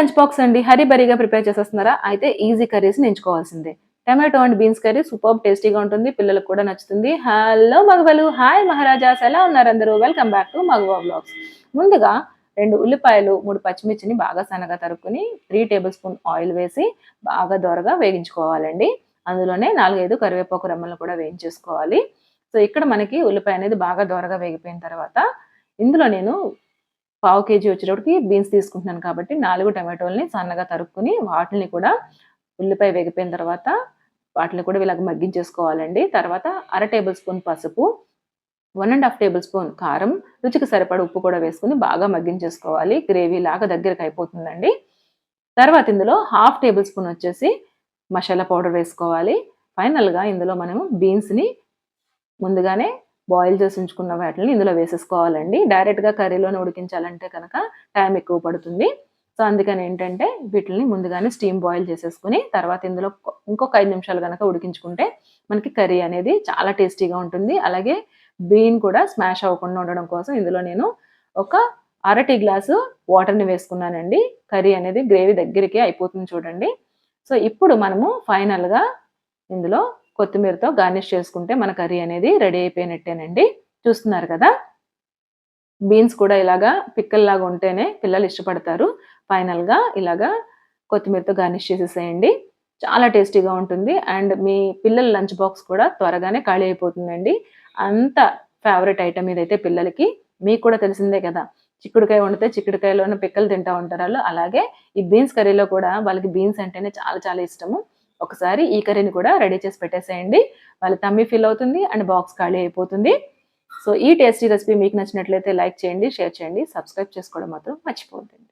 Lunch box అండి హరిబరిగా prepare చేసేస్తున్నారా? అయితే ఈజీ కర్రీస్ని ఎంచుకోవాల్సిందే tomato and beans curry super టేస్టీగా ఉంటుంది పిల్లలకు కూడా నచ్చుతుంది. హలో మగవలు హాయ్ మహారాజాస్ ఎలా ఉన్నారు అందరూ? వెల్కమ్ బ్యాక్ టు మగవా బ్లాగ్స్ ముందుగా రెండు ఉల్లిపాయలు మూడు పచ్చిమిర్చిని బాగా సన్నగా తరుక్కుని త్రీ టేబుల్ స్పూన్ ఆయిల్ వేసి బాగా దోరగా వేగించుకోవాలండి. అందులోనే నాలుగైదు కరివేపాకు రెమ్మలను కూడా వేయించేసుకోవాలి. సో ఇక్కడ మనకి ఉల్లిపాయ అనేది బాగా దోరగా వేగిపోయిన తర్వాత ఇందులో నేను పావు కేజీ వచ్చేటప్పటికి బీన్స్ తీసుకుంటున్నాను కాబట్టి నాలుగు టమాటోల్ని సన్నగా తరుక్కుని వాటిని కూడా ఉల్లిపాయ వేగిపోయిన తర్వాత వాటిని కూడా ఇలాగ మగ్గించేసుకోవాలండి. తర్వాత అర టేబుల్ స్పూన్ పసుపు one and half tablespoon కారం రుచికి సరిపడ ఉప్పు కూడా వేసుకుని బాగా మగ్గించేసుకోవాలి. గ్రేవీ లాగా దగ్గరకు అయిపోతుందండి. తర్వాత ఇందులో హాఫ్ టేబుల్ స్పూన్ వచ్చేసి మసాలా పౌడర్ వేసుకోవాలి. ఫైనల్గా ఇందులో మనము బీన్స్ని ముందుగానే బాయిల్ చేసి ఉంచుకున్న వాటిని ఇందులో వేసేసుకోవాలండి. డైరెక్ట్గా కర్రీలోనే ఉడికించాలంటే కనుక టైం ఎక్కువ పడుతుంది. సో అందుకని ఏంటంటే వీటిని ముందుగానే స్టీమ్ బాయిల్ చేసేసుకుని తర్వాత ఇందులో ఇంకొక ఐదు నిమిషాలు కనుక ఉడికించుకుంటే మనకి కర్రీ అనేది చాలా టేస్టీగా ఉంటుంది. అలాగే బీన్ కూడా స్మాష్ అవ్వకుండా ఉండడం కోసం ఇందులో నేను ఒక అరటి గ్లాసు వాటర్ని వేసుకున్నానండి. కర్రీ అనేది గ్రేవీ దగ్గరికి అయిపోతుంది చూడండి. సో ఇప్పుడు మనము ఫైనల్గా ఇందులో కొత్తిమీరతో గార్నిష్ చేసుకుంటే మన కర్రీ అనేది రెడీ అయిపోయినట్టేనండి. చూస్తున్నారు కదా? బీన్స్ కూడా ఇలాగా పిక్కల్లాగా ఉంటేనే పిల్లలు ఇష్టపడతారు. ఫైనల్గా ఇలాగా కొత్తిమీరతో గార్నిష్ చేసేసేయండి. చాలా టేస్టీగా ఉంటుంది. అండ్ మీ పిల్లల లంచ్ బాక్స్ కూడా త్వరగానే ఖాళీ అయిపోతుందండి. అంత ఫేవరెట్ ఐటమ్ ఇదైతే పిల్లలకి. మీకు కూడా తెలిసిందే కదా? చిక్కుడుకాయ వండితే చిక్కుడుకాయలోనే పిక్కలు తింటా ఉంటారు వాళ్ళు. అలాగే ఈ బీన్స్ కర్రీలో కూడా వాళ్ళకి బీన్స్ అంటేనే చాలా చాలా ఇష్టము. ఒకసారి ఈ కర్రీని కూడా రెడీ చేసి పెట్టేసేయండి. వాళ్ళ తమ్మి ఫీల్ అవుతుంది అండ్ బాక్స్ ఖాళీ అయిపోతుంది. సో ఈ టేస్టీ రెసిపీ మీకు నచ్చినట్లయితే లైక్ చేయండి షేర్ చేయండి సబ్స్క్రైబ్ చేసుకోవడం మాత్రం మర్చిపోతుంది